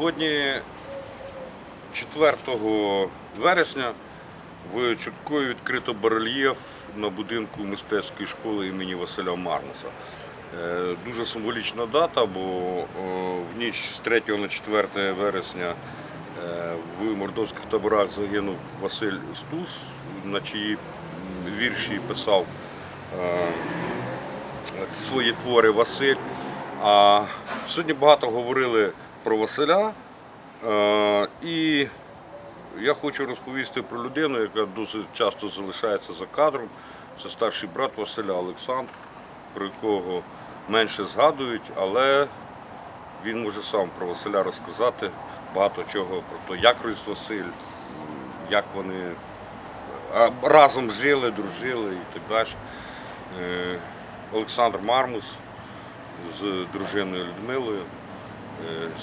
Сьогодні, 4 вересня, в Чорткові відкрито барельєф на будинку мистецької школи імені Василя Мармуса. Е, Дуже символічна дата, бо в ніч з 3 на 4 вересня е, в мордовських таборах загинув Василь Стус, на чиї вірші писав е, свої твори Василь. А сьогодні багато говорили про Василя. Е, І я хочу розповісти про людину, яка досить часто залишається за кадром. Це старший брат Василя Олександр, про якого менше згадують, але він може сам про Василя розказати багато чого про те, як ріс Василь, як вони е, разом жили, дружили і так далі. Е, Олександр Мармус з дружиною Людмилою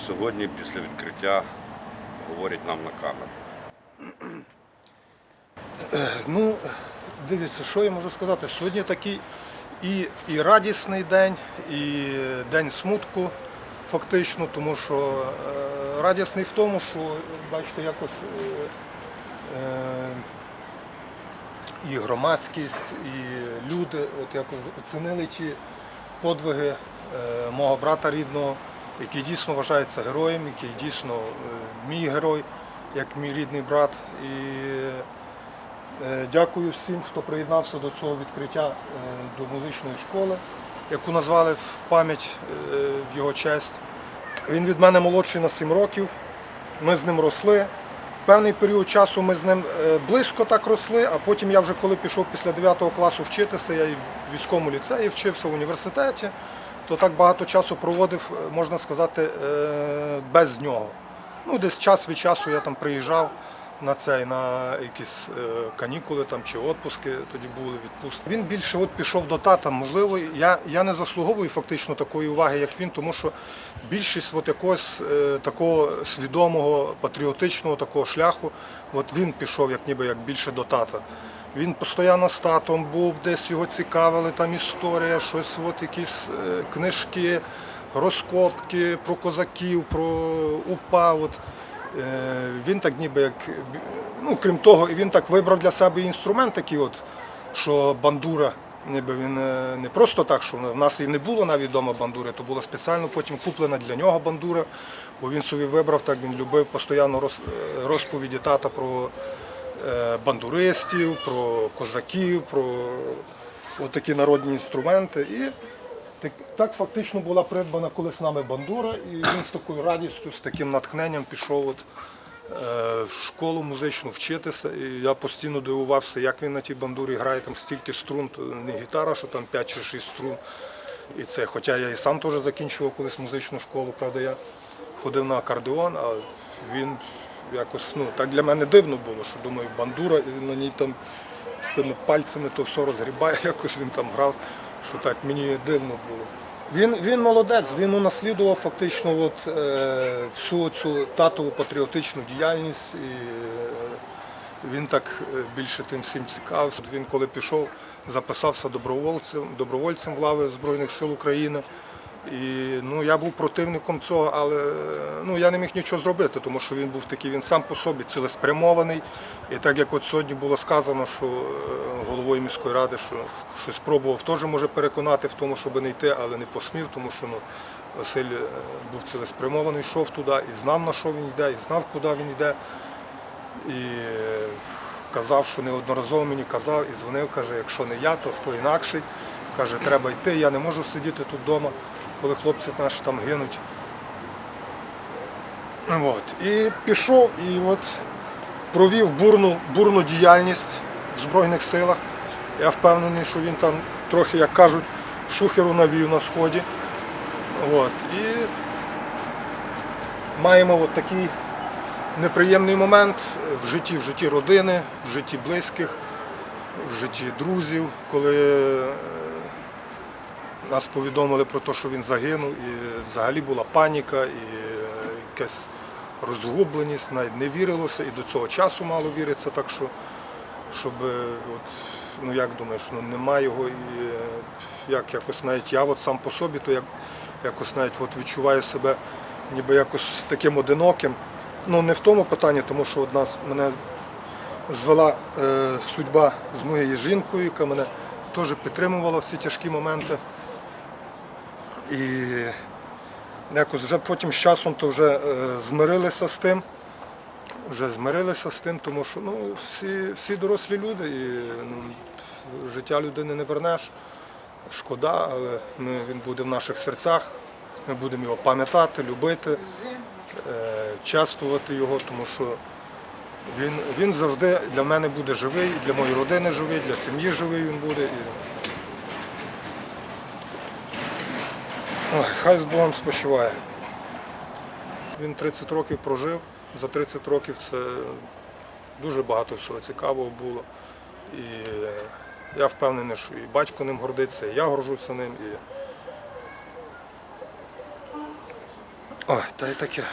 сьогодні після відкриття говорять нам на камеру. Ну, дивіться, що я можу сказати. Сьогодні такий і, і радісний день, і день смутку, фактично, тому що е, радісний в тому, що, бачите, якось е, е, і громадськість, і люди от якось оцінили ті подвиги е, мого брата рідного, який дійсно вважається героєм, який дійсно е, мій герой, як мій рідний брат. І Е, Дякую всім, хто приєднався до цього відкриття е, до музичної школи, яку назвали в пам'ять в його честь. Він від мене молодший на 7 років. Ми з ним росли. Певний період часу ми з ним близько так росли, а потім я вже коли пішов після 9 класу вчитися, я і в військовому ліцеї вчився в університеті, то так багато часу проводив, е, можна сказати, е, без нього. Ну, десь час від часу я там приїжджав на цей, на якісь е, канікули там чи відпуски, тоді були відпустки. Він більше от пішов до тата. Можливо, я, я не заслуговую фактично такої уваги, як він, тому що більшість от якогось такого свідомого, патріотичного такого шляху, от він пішов як ніби як більше до тата. Він постійно з татом був, десь його цікавили, там історія, щось, от якісь е, книжки, розкопки про козаків, про УПА. От. Е, Він так ніби як, ну крім того, він так вибрав для себе інструмент такий, от, що бандура, ніби він е, не просто так, що в нас і не було навіть вдома бандури, то була спеціально потім куплена для нього бандура, бо він собі вибрав, так він любив постійно розповіді тата про бандуристів, про козаків, про такі народні інструменти. І так, фактично була придбана колись нами бандура, і він з такою радістю, з таким натхненням пішов от, е, в школу музичну вчитися. І я постійно дивувався, як він на тій бандурі грає, там стільки струн, не гітара, що там 5 чи 6 струн. І це, хоча я і сам теж закінчував колись музичну школу, правда, я ходив на акордеон, а він якось, ну, так для мене дивно було, що думаю, бандура, на ній там з тими пальцями то все розгрібає, якось він там грав, що так мені дивно було. Він, він молодець, він унаслідував фактично от, е, всю цю татову патріотичну діяльність. І, е, він так е, більше тим всім цікавився. Він коли пішов, записався добровольцем, добровольцем в лави Збройних сил України. І ну, я був противником цього, але ну, я не міг нічого зробити, тому що він був такий, він сам по собі цілеспрямований. І так як от сьогодні було сказано, що е, головою міської ради, що, що спробував теж може переконати в тому, щоб не йти, але не посмів, тому що ну, Василь е, був цілеспрямований, йшов туди і знав, на що він йде, і знав, куди він йде. І е, казав, що неодноразово мені казав і дзвонив, каже, якщо не я, то хто інакший. Каже, треба йти, я не можу сидіти тут вдома, коли хлопці наші там гинуть. От. І пішов і от провів бурну, бурну діяльність в Збройних силах. Я впевнений, що він там трохи, як кажуть, шухеру навів на сході. От. І маємо от такий неприємний момент в житті, в житті родини, в житті близьких, в житті друзів, коли нас повідомили про те, що він загинув, і взагалі була паніка і е, якась розгубленість, навіть не вірилося, і до цього часу мало віриться, так що, щоб, е, от, ну як думаєш, ну немає його і е, як якось навіть я от сам по собі, то як, якось навіть от відчуваю себе ніби якось таким одиноким. Ну не в тому питанні, тому що одна мене звела е, судьба з моєю жінкою, яка мене теж підтримувала в ці тяжкі моменти. І якось вже потім з часом то вже е, змирилися з тим. Вже змирилися з тим, тому що ну, всі, всі дорослі люди і ну, життя людини не вернеш. Шкода, але ми, він буде в наших серцях. Ми будемо його пам'ятати, любити, е, чествувати його, тому що він, він завжди для мене буде живий, для моєї родини живий, для сім'ї живий він буде. І... Ой, хай з Богом спочиває. Він 30 років прожив. За 30 років це дуже багато всього цікавого було. І я впевнений, що і батько ним гордиться, і я горжуся ним. І... Ой, та й таке.